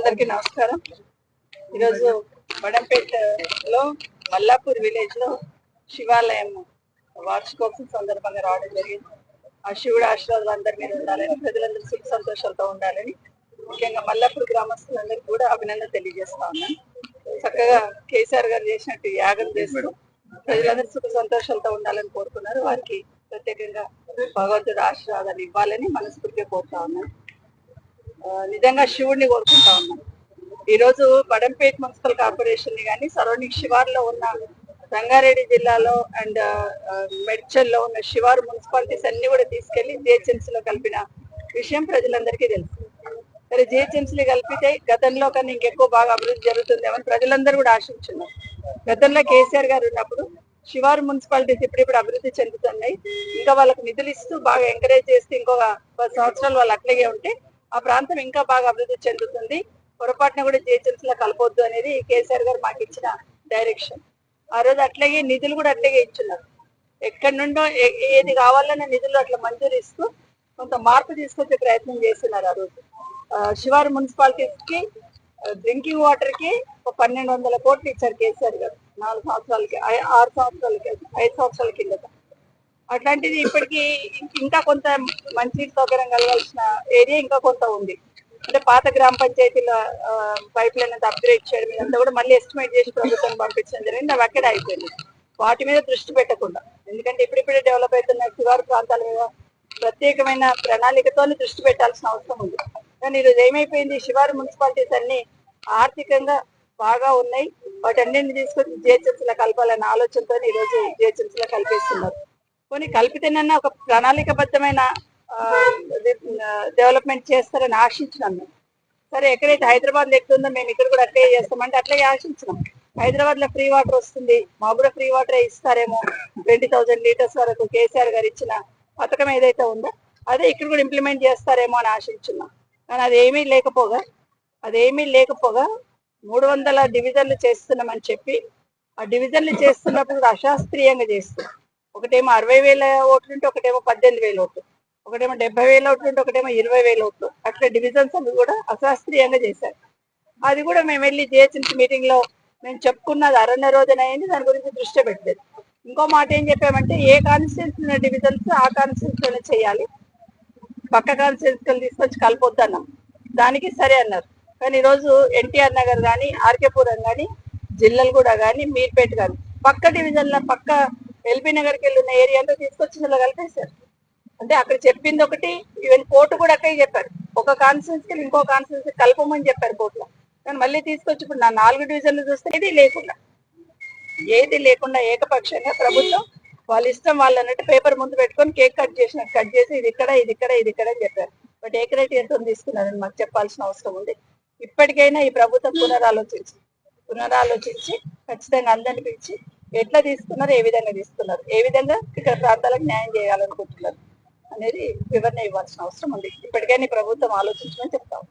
అందరికీ నమస్కారం. ఈరోజు బడంపేటలో మల్లాపూర్ విలేజ్లో శివాలయం వార్షికోత్సవం సందర్భంగా రావడం జరిగింది. ఆ శివుడు ఆశీర్వాదాలు అందరి మీద ఉండాలని ప్రజలందరూ సుఖ సంతోషాలతో ఉండాలని ముఖ్యంగా మల్లాపూర్ గ్రామస్తులందరికీ కూడా అభినందన తెలియజేస్తా ఉన్నాను చక్కగా కేసీఆర్ గారు చేసినట్టు యాగం చేస్తూ ప్రజలందరూ సుఖ సంతోషాలతో ఉండాలని కోరుకున్నారు. వారికి ప్రత్యేకంగా భగవంతుడు ఆశీర్వాదాలు ఇవ్వాలని మనస్ఫూర్తిగా కోరుతా ఉన్నాను నిజంగా శివుడిని కోరుకుంటా ఉన్నాం. ఈరోజు బడంపేట్ మున్సిపల్ కార్పొరేషన్ని కానీ సరౌండింగ్ శివార్లో ఉన్న రంగారెడ్డి జిల్లాలో అండ్ మెడ్చల్లో ఉన్న శివారు మున్సిపాలిటీస్ అన్ని కూడా తీసుకెళ్ళి జిహెచ్ఎంసీలో కలిపిన విషయం ప్రజలందరికీ తెలుసు. మరి జిహెచ్ఎంసీలు కలిపితే గతంలో కన్నా ఇంకెక్కువ బాగా అభివృద్ధి జరుగుతుందేమని ప్రజలందరూ కూడా ఆశించున్నారు. గతంలో కేసీఆర్ గారు ఉన్నప్పుడు శివారు మున్సిపాలిటీస్ ఇప్పుడిప్పుడు అభివృద్ధి చెందుతున్నాయి. ఇంకా వాళ్ళకు నిధులు ఇస్తూ బాగా ఎంకరేజ్ చేస్తూ ఇంకొక పది సంవత్సరాలు వాళ్ళు అట్లాగే ఉంటే ఆ ప్రాంతం ఇంకా బాగా అభివృద్ధి చెందుతుంది. పొరపాటున కూడా జిహెచ్ఎంసీ కలపొద్దు అనేది కేసీఆర్ గారు మాకు ఇచ్చిన డైరెక్షన్. ఆ రోజు అట్లాగే నిధులు కూడా అట్లాగే ఇచ్చున్నారు. ఎక్కడి నుండో ఏ- ఏది కావాలన్న నిధులు అట్లా మంజూరు ఇస్తూ కొంత మార్పు తీసుకొచ్చే ప్రయత్నం చేస్తున్నారు ఆ రోజు. శివారు మున్సిపాలిటీకి డ్రింకింగ్ వాటర్కి ఒక పన్నెండు వందల కోట్లు ఇచ్చారు కేసీఆర్ గారు. నాలుగు సంవత్సరాలకి ఆరు సంవత్సరాలకి ఐదు సంవత్సరాల కిందట. అట్లాంటిది ఇప్పటికి ఇంకా కొంత మంచి సౌకర్యం కలగాల్సిన ఏరియా ఇంకా కొంత ఉంది. అంటే పాత గ్రామ పంచాయతీల పైప్ లైన్ అంతా అప్గ్రేడ్ చేయడం ఇదంతా కూడా మళ్ళీ ఎస్టిమేట్ చేసి ప్రభుత్వం పంపించడం జరిగింది. అవి అక్కడే అయిపోయింది. వాటి మీద దృష్టి పెట్టకుండా. ఎందుకంటే ఇప్పుడిప్పుడే డెవలప్ అవుతున్న శివారు ప్రాంతాల మీద ప్రత్యేకమైన ప్రణాళికతో దృష్టి పెట్టాల్సిన అవసరం ఉంది. కానీ ఈరోజు ఏమైపోయింది? శివారు మున్సిపాలిటీస్ అన్ని ఆర్థికంగా బాగా ఉన్నాయి. వాటన్నింటిని తీసుకొని జిహెచ్ఎంసీలో కలపాలనే ఆలోచనతో ఈరోజు జిహెచ్ఎంసీలో కలిపేస్తున్నారు. కొన్ని కల్పితేనన్నా ఒక ప్రణాళికబద్ధమైన డెవలప్మెంట్ చేస్తారని ఆశించినాం మేము. సరే ఎక్కడైతే హైదరాబాద్ లెక్కుందో మేము ఇక్కడ కూడా అట్లే చేస్తామంటే అట్లే ఆశించినాం. హైదరాబాద్లో ఫ్రీ వాటర్ వస్తుంది మాకు కూడా ఫ్రీ వాటర్ ఇస్తారేమో ట్వంటీ థౌజండ్ లీటర్స్ వరకు కేసీఆర్ గారు ఇచ్చిన పథకం ఏదైతే ఉందో అదే ఇక్కడ కూడా ఇంప్లిమెంట్ చేస్తారేమో అని ఆశించున్నాం. కానీ అది ఏమీ లేకపోగా అదేమీ లేకపోగా మూడు వందల డివిజన్లు చేస్తున్నామని చెప్పి ఆ డివిజన్లు చేస్తున్నప్పుడు అశాస్త్రీయంగా చేస్తున్నాం. ఒకటేమో అరవై వేల ఓట్లు ఉంటే ఒకటేమో పద్దెనిమిది వేల ఓట్లు. ఒకటేమో డెబ్బై వేల ఓట్లు ఉంటే ఒకటేమో ఇరవై వేల ఓట్లు. అట్లా డివిజన్స్ అవి కూడా అశాస్త్రీయంగా చేశారు. అది కూడా మేము వెళ్ళి జిహెచ్ఎంసీ మీటింగ్లో మేము చెప్పుకున్నది అరణ్య రోజున అయింది దాని గురించి దృష్టి పెట్టలేదు. ఇంకో మాట ఏం చెప్పామంటే ఏ కాన్స్టిట్యూన్సీ ఉన్న డివిజన్స్ ఆ కాన్స్టిట్యూన్సీలోనే చేయాలి. పక్క కాన్స్టిట్యూన్సీలు తీసుకొచ్చి కలిపొద్దన్నాం అన్నాం. దానికి సరే అన్నారు. కానీ ఈరోజు ఎన్టీఆర్ నగర్ కానీ ఆర్కేపురం కానీ జిల్లలు కూడా కానీ మీర్పేట కానీ పక్క డివిజన్ల పక్క ఎల్బీ నగర్కి వెళ్ళిన ఏరియాలో తీసుకొచ్చి ఇలా కలిపేశారు. అంటే అక్కడ చెప్పింది ఒకటి ఈవెన్ కోర్టు కూడా అక్కడే చెప్పారు. ఒక కాన్స్టిట్యూన్సీకి ఇంకో కాన్స్టిట్యూన్సీ కలపమని చెప్పారు కోర్టులో. కానీ మళ్ళీ తీసుకొచ్చి ఇప్పుడు నా నాలుగు డివిజన్లు చూస్తే ఇది లేకుండా ఏది లేకుండా ఏకపక్షంగా ప్రభుత్వం వాళ్ళ ఇష్టం వాళ్ళు అన్నట్టు పేపర్ ముందు పెట్టుకొని కేక్ కట్ చేసిన కట్ చేసి ఇది ఇక్కడ ఇది ఇక్కడ ఇది ఇక్కడ అని చెప్పారు. బట్ ఏకరేట్ ఎంతో తీసుకున్నారని మాకు చెప్పాల్సిన అవసరం ఉంది. ఇప్పటికైనా ఈ ప్రభుత్వం పునరాలోచించి పునరాలోచించి ఖచ్చితంగా అందరిని పిలిచి ఎట్లా తీసుకున్నారు ఏ విధంగా తీసుకున్నారు ఏ విధంగా ఇక్కడ ప్రాంతాలకు న్యాయం చేయాలనుకుంటున్నారు అనేది వివరణ ఇవ్వాల్సిన అవసరం ఉంది. ఇప్పటికైనా ప్రభుత్వం ఆలోచించమని చెప్తాం.